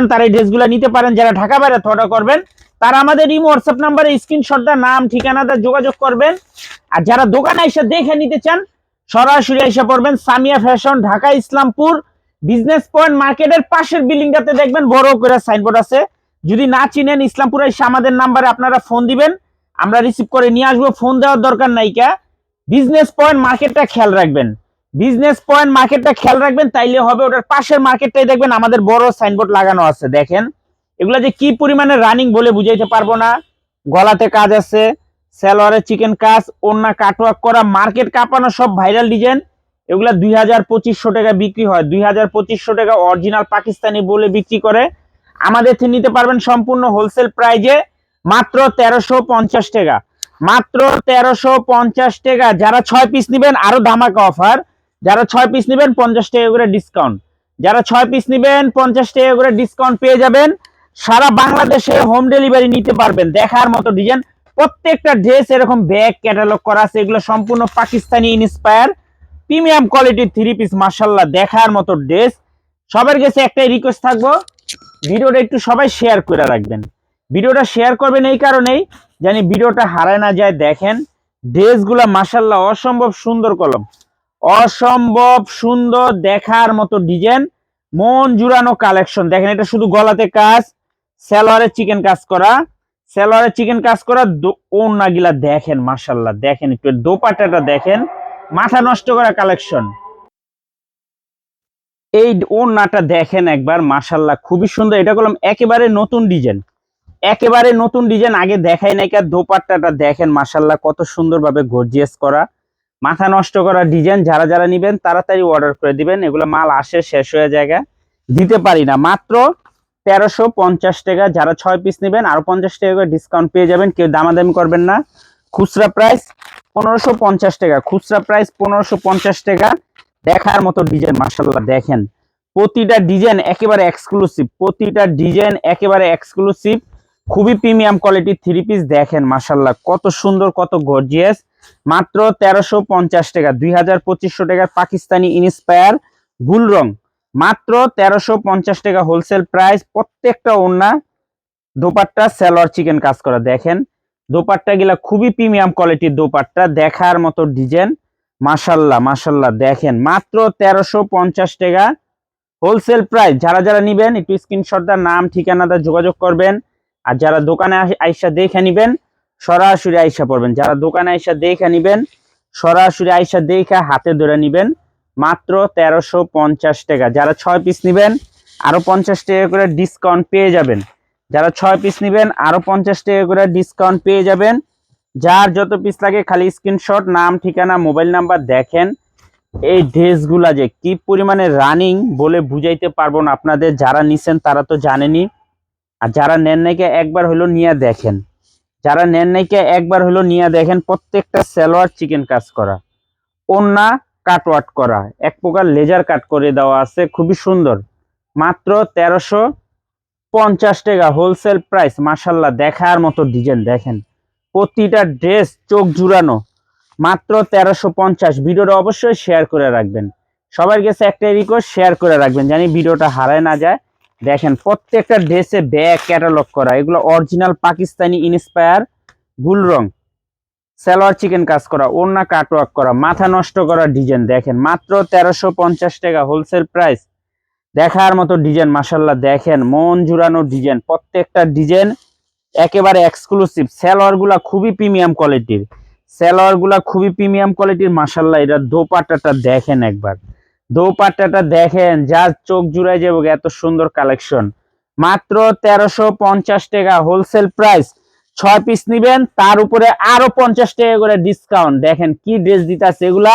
চান তারা এই ড্রেসগুলো নিতে পারেন। যারা ঢাকা বাইরে অর্ডার করবেন, তারা আমাদের ইমো হোয়াটসঅ্যাপ নাম্বারে স্ক্রিনশটটা নাম, ঠিকানাটা যোগাযোগ করবেন। আর যারা দোকানে এসে দেখে নিতে চান, সরাসরি এসে পড়বেন Samia fashion Dhaka, Islampur business point মার্কেটের পাশের বিল্ডিংটাতে দেখবেন, বড় করে সাইনবোর্ড আছে। যদি না চিনেন, ইসলামপুরে এসে আমাদের নাম্বারে আপনারা ফোন দিবেন। আমরা রিসিভ করে নিয়ে আসব ফোন দেওয়ার দরকার নাই কা। বিজনেস পয়েন্ট মার্কেটটা খেয়াল রাখবেন। বিজনেস পয়েন্ট মার্কেটটা খেয়াল রাখবেন, তাইলে হবে ওটার পাশের মার্কেটটাই দেখবেন আমাদের বড় সাইনবোর্ড লাগানো আছে, দেখেন। এগুলা যে কি পরিমাণে রানিং বলে বুঝাইতে পারব না। গলাতে কাজ আছে, সালোয়ারে চিকেন কাজ ওন্না কাটওয়ার্ক করা মার্কেট কাঁপানো সব ভাইরাল ডিজাইন এগুলা দুই হাজার পঁচিশশো টাকা বিক্রি হয়, দুই হাজার পঁচিশশো টাকা অরিজিনাল পাকিস্তানি বলে বিক্রি করে। আমাদের থেকে নিতে পারবেন সম্পূর্ণ হোলসেল প্রাইজে মাত্র তেরোশো পঞ্চাশ টাকা। মাত্র তেরোশো পঞ্চাশ টাকা, যারা ছয় পিস নেবেন, আরও ধামাকা অফার যারা ছয় পিস নেবেন, পঞ্চাশ টাকা করে ডিসকাউন্ট যারা ছয় পিস নেবেন, পঞ্চাশ টাকা করে ডিসকাউন্ট পেয়ে যাবেন। সারা বাংলাদেশে হোম ডেলিভারি নিতে পারবেন। দেখার মতো ডিজাইন প্রত্যেকটা ড্রেস এরকম ব্যাগ ক্যাটালগ করা আছে। এগুলো সম্পূর্ণ পাকিস্তানি ইন্সপায়ার প্রিমিয়াম কোয়ালিটির থ্রি পিস মার্শাল্লাহ দেখার মতো ড্রেস সবার কাছে একটাই রিকোয়েস্ট থাকব। ভিডিওটা একটু সবাই শেয়ার করে রাখবেন। ভিডিওটা শেয়ার করবেন এই কারণেই জানি ভিডিওটা হারায় না যায়। দেখেন ড্রেসগুলা মার্শাল্লাহ অসম্ভব সুন্দর কলম। অসম্ভব সুন্দর দেখার মতো ডিজাইন, মন জুড়ানো কালেকশন। দেখেন, এটা শুধু গলাতে কাজ, সালোয়ারে চিকেন কাজ করা, সালোয়ারে চিকেন কাজ করা ওন্না গিলা দেখেন মার্শাল্লাহ দেখেন, একটু দোপাটাটা দেখেন, মাথা নষ্ট করা কালেকশন। এই ওন্নাটা দেখেন একবার মার্শাল্লাহ খুবই সুন্দর। এটা করলাম একেবারে নতুন ডিজাইন। একেবারে নতুন ডিজাইন, আগে দেখাই নাই কার দোপাট্টাটা দেখেন মার্শাল্লাহ কত সুন্দরভাবে গর্জিয়াস করা। মাথা নষ্ট করা ডিজাইন যারা যারা নিবেন, তাড়াতাড়ি অর্ডার করে দিবেন। এগুলো মাল আসে, শেষ হয়ে জায়গা দিতে পারি না। মাত্র তেরোশো পঞ্চাশ টাকা যারা ছয় পিস নেবেন, আরও পঞ্চাশ টাকা করে ডিসকাউন্ট পেয়ে যাবেন। কেউ দামাদামি করবেন না। খুচরা প্রাইস পনেরোশো পঞ্চাশ টাকা। খুচরা প্রাইস পনেরোশো পঞ্চাশ টাকা। দেখার মতো ডিজাইন মার্শাল্লাহ দেখেন। প্রতিটা ডিজাইন একেবারে এক্সক্লুসিভ প্রতিটা ডিজাইন একেবারে এক্সক্লুসিভ খুবই প্রিমিয়াম কোয়ালিটির থ্রি পিস দেখেন মার্শাল্লাহ কত সুন্দর, কত গর্জিয়াস মাত্র তেরোশো পঞ্চাশ টাকা, দুই হাজার পঁচিশশো টাকার পাকিস্তানি ইনস্পায়ার গুল রং। মাত্র তেরোশো পঞ্চাশ টাকা হোলসেল প্রাইস প্রত্যেকটা ওড়না, দোপাট্টা সেলর চিকেন কাজ করা। দেখেন, দোপাট্টা গুলা খুবই প্রিমিয়াম কোয়ালিটির দোপাট্টা, দেখার মতো ডিজাইন মাসাল্লাহ মাসাল্লাহ দেখেন, মাত্র তেরোশো পঞ্চাশ টাকা হোলসেল প্রাইস যারা যারা নিবেন, একটু স্ক্রিনশটটার নাম ঠিকানাটা যোগাযোগ করবেন। আর যারা দোকানে আইসা দেখে নিবেন সরাসরি আইসা পড়বেন। যারা দোকানে আইসা দেখে নিবেন, সরাসরি আইসা দেখে হাতে ধরে নিবেন, মাত্র তেরোশো পঞ্চাশ টাকা। যারা ছয় পিস নেবেন আরও পঞ্চাশ টাকা করে ডিসকাউন্ট পেয়ে যাবেন। যারা ছয় পিস নেবেন আরও পঞ্চাশ টাকা করে ডিসকাউন্ট পেয়ে যাবেন। যার যত পিস লাগে, খালি স্ক্রিনশট নাম, ঠিকানা মোবাইল নাম্বার দেখেন। এই ড্রেসগুলা যে কি পরিমাণে রানিং বলে বুঝাইতে পারব না আপনাদের। যারা নিছেন, তারা তো জানেনি আর যারা নেন নাকি একবার হলো নিয়ে দেখেন। যারা নেন নাকি একবার হলো নিয়ে দেখেন প্রত্যেকটা সালোয়ার চিকেন কাজ করা, ওন্না কাটওয়াট করা, এক প্রকার লেজার কাট করে দেওয়া আছে, খুবই সুন্দর। মাত্র তেরোশো পঞ্চাশ টাকা হোলসেল প্রাইস মাসাল্লাহ দেখার মতো ডিজাইন দেখেন। প্রতিটা ড্রেস চোখ জুড়ানো, মাত্র তেরোশো পঞ্চাশ। ভিডিওটা অবশ্যই শেয়ার করে রাখবেন। সবার কাছে একটাই রিকোয়েস্ট শেয়ার করে রাখবেন, জানি ভিডিওটা হারায় না যায়। দেখেন, প্রত্যেকটা ড্রেসে ব্যাগ ক্যাটালগ করা, এগুলো অরিজিনাল পাকিস্তানি ইনস্পায়ার গুল রং, সালোয়ার চিকেন কাজ করা, ওড়না কাটওয়ার্ক করা, মাথা নষ্ট করা ডিজাইন দেখেন, মাত্র তেরোশো পঞ্চাশ টাকা হোলসেল প্রাইস দেখার মতো ডিজাইন মাসাল্লাহ দেখেন, মন জুড়ানো ডিজাইন প্রত্যেকটা ডিজাইন একেবারে এক্সক্লুসিভ সালোয়ারগুলা খুবই প্রিমিয়াম কোয়ালিটির সালোয়ারগুলা খুবই প্রিমিয়াম কোয়ালিটির মাসাল্লাহ এটা দোপাট্টাটা দেখেন একবার। দোপাট্টাটা দেখেন যার চোখ জুড়াই যাব এত সুন্দর কালেকশন মাত্র তেরোশো পঞ্চাশ টাকা হোলসেল প্রাইস ছয় পিস নিবেন, তার উপরে আরও পঞ্চাশ টাকা করে ডিসকাউন্ট দেখেন কি ড্রেস দিতেছে এগুলা।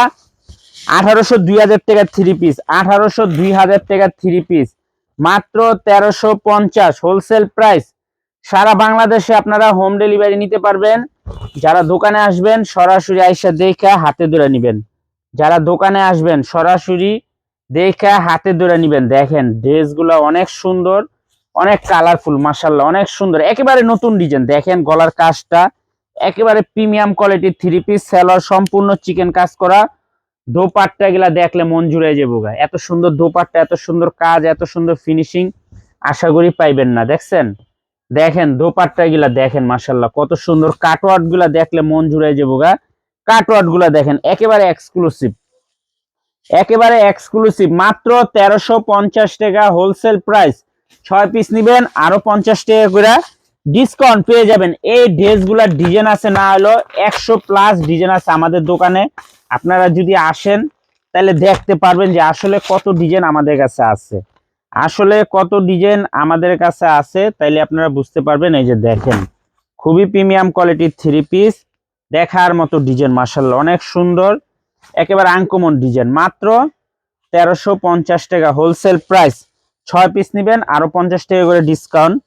আঠারোশো দুই হাজার টাকা থ্রি পিস আঠারোশো দুই হাজার টাকা থ্রি পিস মাত্র তেরোশো পঞ্চাশ হোলসেল প্রাইস সারা বাংলাদেশে আপনারা হোম ডেলিভারি নিতে পারবেন। যারা দোকানে আসবেন, সরাসরি আইসা দেখা হাতে ধরে নিবেন। যারা দোকানে আসবেন, সরাসরি দেখে হাতে ধরে নিবেন। দেখেন, ড্রেসগুলো অনেক সুন্দর, অনেক কালারফুল মাসাল্লাহ অনেক সুন্দর। একেবারে নতুন ডিজাইন দেখেন, গলার কাজটা একেবারে প্রিমিয়াম কোয়ালিটির থ্রি পিস সেলর সম্পূর্ণ চিকেন কাজ করা। দোপাট্টা গুলা দেখলে মন জুড়ে যাব গা। এত সুন্দর দোপাট্টা, এত সুন্দর কাজ, এত সুন্দর ফিনিশিং আশা করি পাইবেন না। দেখছেন? দেখেন, দোপাট্টা গুলা দেখেন মাসাল্লাহ কত সুন্দর কাটওয়ার্ডগুলা দেখলে মন জুড়াই যাব গা। কাটওয়ার্ডগুলা দেখেন, একেবারে এক্সক্লুসিভ একেবারে এক্সক্লুসিভ মাত্র তেরোশো পঞ্চাশ টাকা হোলসেল প্রাইস ছয় পিস নিবেন, আরও পঞ্চাশ টাকা করে ডিসকাউন্ট পেয়ে যাবেন। এই ড্রেসগুলার ডিজাইন আছে না হলো একশো প্লাস ডিজাইন আছে আমাদের দোকানে। আপনারা যদি আসেন, তাহলে দেখতে পারবেন যে আসলে কত ডিজাইন আমাদের কাছে আছে। আসলে কত ডিজাইন আমাদের কাছে আছে, তাইলে আপনারা বুঝতে পারবেন, এই যে দেখেন। খুবই প্রিমিয়াম কোয়ালিটির থ্রি পিস দেখার মতো ডিজাইন মার্শাল্লাহ অনেক সুন্দর, একেবারে আঙ্কমন ডিজাইন। মাত্র তেরোশো পঞ্চাশ টাকা হোলসেল প্রাইস ছয় পিস নেবেন আরও পঞ্চাশ টাকা করে ডিসকাউন্ট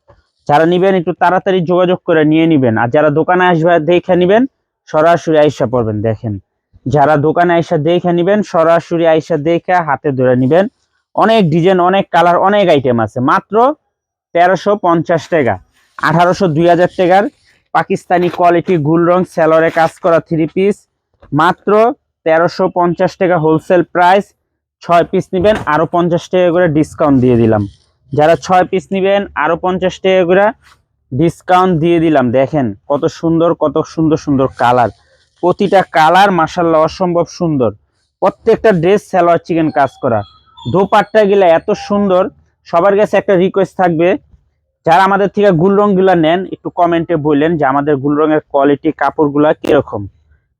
যারা নিবেন, একটু তাড়াতাড়ি যোগাযোগ করে নিয়ে নিবেন। আর যারা দোকানে আসবে, দেখে নিবেন, সরাসরি আইসা পড়বেন, দেখেন। যারা দোকানে আইসা দেখে নিবেন, সরাসরি আইসা দেখে হাতে ধরে নিবেন। অনেক ডিজাইন, অনেক কালার, অনেক আইটেম আছে। মাত্র তেরোশো পঞ্চাশ টাকা। আঠারোশো দুই হাজার টাকার পাকিস্তানি কোয়ালিটি গুল রং স্যালোরে কাজ করা থ্রি পিস মাত্র তেরোশো পঞ্চাশ টাকা হোলসেল প্রাইস ছয় পিস নেবেন আরও পঞ্চাশ টাকা করে ডিসকাউন্ট দিয়ে দিলাম। যারা ছয় পিস নেবেন আরও পঞ্চাশ টাকা করে ডিসকাউন্ট দিয়ে দিলাম। দেখেন কত সুন্দর কত সুন্দর সুন্দর কালার প্রতিটা কালার মাসাল্লাহ অসম্ভব সুন্দর। প্রত্যেকটা ড্রেস সালোয়ার চিকেন কাজ করা। দোপাট্টা গুলা এত সুন্দর, সবার কাছে একটা রিকোয়েস্ট থাকবে যারা আমাদের থেকে গুল রঙগুলা নেন, একটু কমেন্টে বললেন যে আমাদের গুল রঙের কোয়ালিটি কাপড়গুলা কীরকম।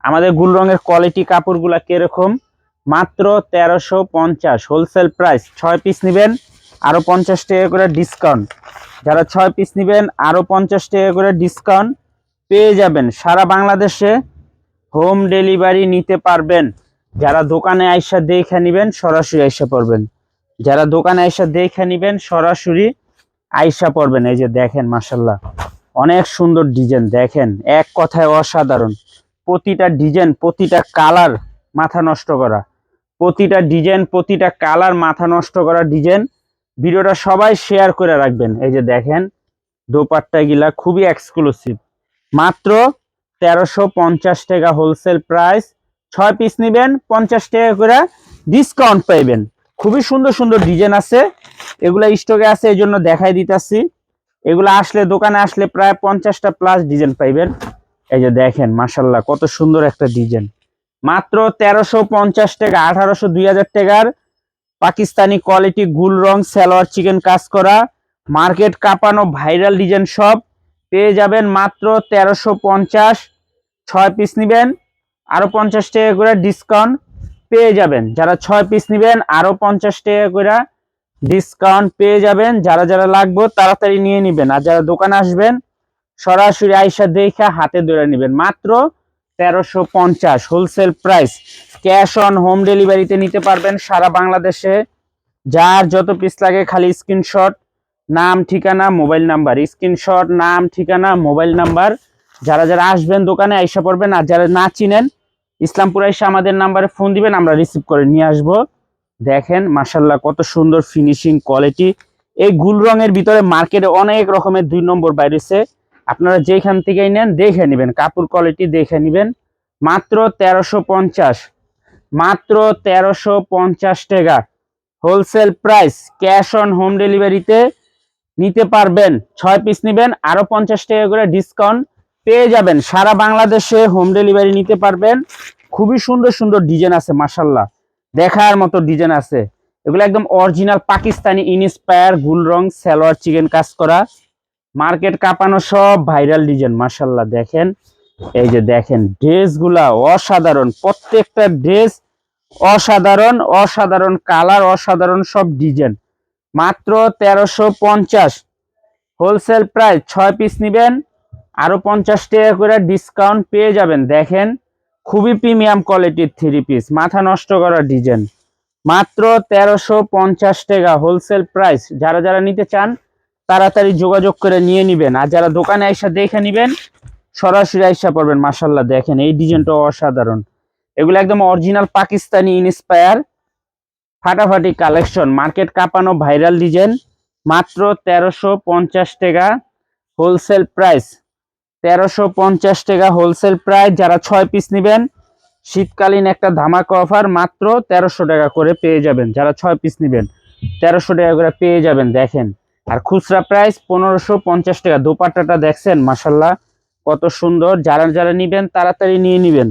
আমাদের গুল রঙের কোয়ালিটি কাপড়গুলা কীরকম? মাত্র তেরোশো পঞ্চাশ হোলসেল প্রাইস ছয় পিস নেবেন, আরও পঞ্চাশ টাকা করে ডিসকাউন্ট যারা ছয় পিস নেবেন, আরও পঞ্চাশ টাকা করে ডিসকাউন্ট পেয়ে যাবেন। সারা বাংলাদেশে হোম ডেলিভারি নিতে পারবেন। যারা দোকানে আইসা দেখে নিবেন, সরাসরি আইসা পড়বেন। যারা দোকানে আইসা দেখে নিবেন, সরাসরি আইসা পড়বেন, এই যে দেখেন মাসাল্লাহ অনেক সুন্দর ডিজাইন, দেখেন, এক কথায় অসাধারণ। প্রতিটা ডিজাইন, প্রতিটা কালার মাথা নষ্ট করা। প্রতিটা ডিজাইন, প্রতিটা কালার মাথা নষ্ট করা ডিজাইন, ভিডিওটা সবাই শেয়ার করে রাখবেন। এই যে দেখেন, দোপাট্টা গিলা খুবই এক্সক্লুসিভ মাত্র তেরোশো পঞ্চাশ টাকা হোলসেল প্রাইস ছয় পিস নেবেন, পঞ্চাশ টাকা করে ডিসকাউন্ট পাইবেন। খুবই সুন্দর সুন্দর ডিজাইন আছে। এগুলা স্টকে আছে এই জন্য দেখাই দিতেছি। এগুলা আসলে দোকানে আসলে প্রায় পঞ্চাশটা প্লাস ডিজাইন পাইবেন। এই যে দেখেন মাসাল্লাহ কত সুন্দর একটা ডিজাইন। মাত্র তেরোশো পঞ্চাশ টাকা, আঠারোশো দুই হাজার টাকার পাকিস্তানি কোয়ালিটি গুল রং, সালোয়ার চিকেন কাজ করা। মার্কেট কাঁপানো ভাইরাল ডিজাইন সব। পেয়ে যাবেন মাত্র তেরোশো পঞ্চাশ। ছয় পিস নেবেন। আরও পঞ্চাশ টাকা করে ডিসকাউন্ট পেয়ে যাবেন। যারা ছয় পিস নেবেন, আরও পঞ্চাশ টাকা করে ডিসকাউন্ট পেয়ে যাবেন। যারা যারা লাগবে, তাড়াতাড়ি নিয়ে নেবেন। আর যারা দোকানে আসবেন, সরাসরি আইসা দেখে হাতে ধরে নেবেন। মাত্র তেরোশো পঞ্চাশ wholesale price cash on home ডেলিভারিতে নিতে পারবেন সারা বাংলাদেশে। যার যত পিস লাগে খালি স্ক্রিনশট নাম, ঠিকানা মোবাইল নাম্বার স্ক্রিনশট নাম, ঠিকানা মোবাইল নাম্বার যারা যারা আসবেন দোকানে, আইসা পড়বেন। আর যারা না চিনেন ইসলামপুর এসে আমাদের নাম্বারে ফোন দিবেন, আমরা রিসিভ করে নিয়ে আসব। দেখেন মাসাল্লাহ কত সুন্দর ফিনিশিং কোয়ালিটি এই গুল রঙের ভিতরে মার্কেটে অনেক রকমের দুই নম্বর বাইরেছে আপনারা যেখান থেকেই নেন, দেখে নেবেন, কাপড় কোয়ালিটি দেখে নেবেন। মাত্র তেরোশো পঞ্চাশ, মাত্র তেরোশো পঞ্চাশ টাকা। Wholesale price cash on home ডেলিভারিতে নিতে পারবেন। ছয় পিস নেবেন আরও পঞ্চাশ টাকা করে ডিসকাউন্ট পেয়ে যাবেন। সারা বাংলাদেশে হোম ডেলিভারি নিতে পারবেন। খুবই সুন্দর সুন্দর ডিজাইন আছে মাসাল্লাহ দেখার মতো ডিজাইন আছে। এগুলো একদম অরিজিনাল পাকিস্তানি ইনস্পায়ার গুল রং, সালোয়ার চিকেন কাজ করা। মার্কেট কাঁপানো সব ভাইরাল ডিজাইন মাসাল্লাহ দেখেন, এই যে দেখেন ড্রেসগুলা অসাধারণ। প্রত্যেকটা ড্রেস অসাধারণ অসাধারণ কালার, অসাধারণ সব ডিজাইন মাত্র তেরোশো পঞ্চাশ। হোলসেল প্রাইস ছয় পিস নিবেন। আরও পঞ্চাশ টাকা করে ডিসকাউন্ট পেয়ে যাবেন। দেখেন, খুবই প্রিমিয়াম কোয়ালিটির থ্রি পিস মাথা নষ্ট করা ডিজাইন মাত্র তেরোশো পঞ্চাশ টাকা হোলসেল প্রাইস যারা যারা নিতে চান, তাড়াতাড়ি যোগাযোগ করে নিয়ে নিবেন। আর যারা দোকানে আইসা দেখে নিবেন, সরাসরি আইসা পড়বেন। মাসাল্লাহ দেখেন, এই ডিজাইনটা অসাধারণ। এগুলো একদম অরিজিনাল পাকিস্তানি ইনস্পায়ার ফাটাফাটি কালেকশন মার্কেট কাঁপানো ভাইরাল ডিজাইন মাত্র তেরোশো পঞ্চাশ টাকা হোলসেল প্রাইস তেরোশো পঞ্চাশ টাকা হোলসেল প্রাইস যারা ছয় পিস নেবেন, শীতকালীন একটা ধামাকা অফার মাত্র তেরোশো টাকা করে পেয়ে যাবেন। যারা ছয় পিস নেবেন, তেরোশো টাকা করে পেয়ে যাবেন, দেখেন। আর খুচরা প্রাইস পনেরোশো পঞ্চাশ টাকা। দোপাট্টাটা দেখছেন মাসাল্লাহ কত সুন্দর। যারা যারা নিবেন, তাড়াতাড়ি নিয়ে নিবেন।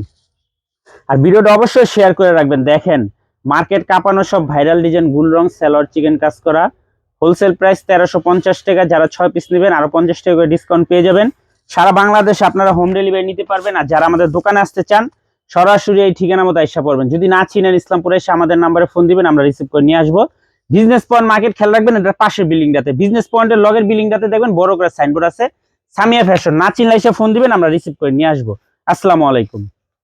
আর ভিডিওটা অবশ্যই শেয়ার করে রাখবেন। দেখেন মার্কেট কাঁপানো সব ভাইরাল ডিজাইন গুল রং সেলর চিকেন কাজ করা। হোলসেল প্রাইস তেরোশো পঞ্চাশ টাকা। যারা ছয় পিস নেবেন, আরও পঞ্চাশ টাকা করে ডিসকাউন্ট পেয়ে যাবেন। সারা বাংলাদেশে আপনারা হোম ডেলিভারি নিতে পারবেন আর যারা আমাদের দোকানে আসতে চান, সরাসরি এই ঠিকানা মতো এসে পড়বেন। যদি না চিনেন ইসলামপুরে এসে আমাদের নাম্বারে ফোন দিবেন, আমরা রিসিভ করে নিয়ে আসব। বিজনেস পয়েন্ট মার্কেট খেয়াল রাখবেন, এটার পাশের বিল্ডিংটাতে। বিজনেস পয়েন্টের লগের বিল্ডিংটাতে দেখবেন বড় করে সাইনবোর্ড আছে, সামিয়া ফ্যাশন না চিনলে এসে ফোন দিবেন, আমরা রিসিভ করে নিয়ে আসব। আসসালামু আলাইকুম।